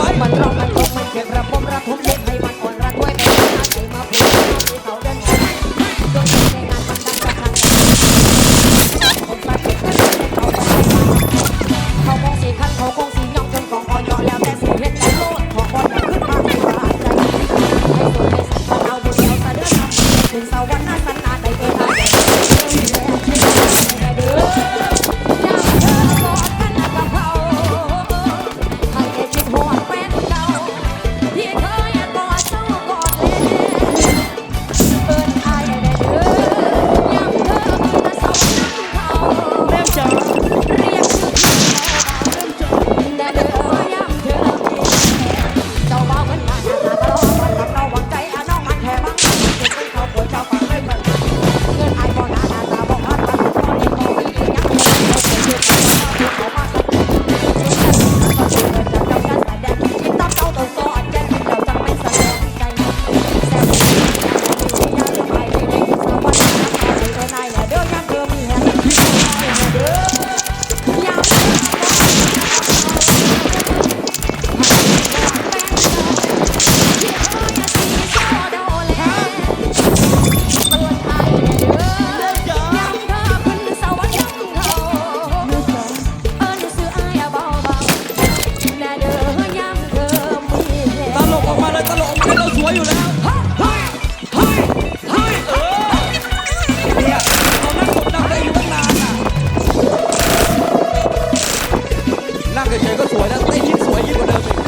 ไว้ ก็สวยนะเต้นยิ่งสวยยิ่งกว่าเดิมอีก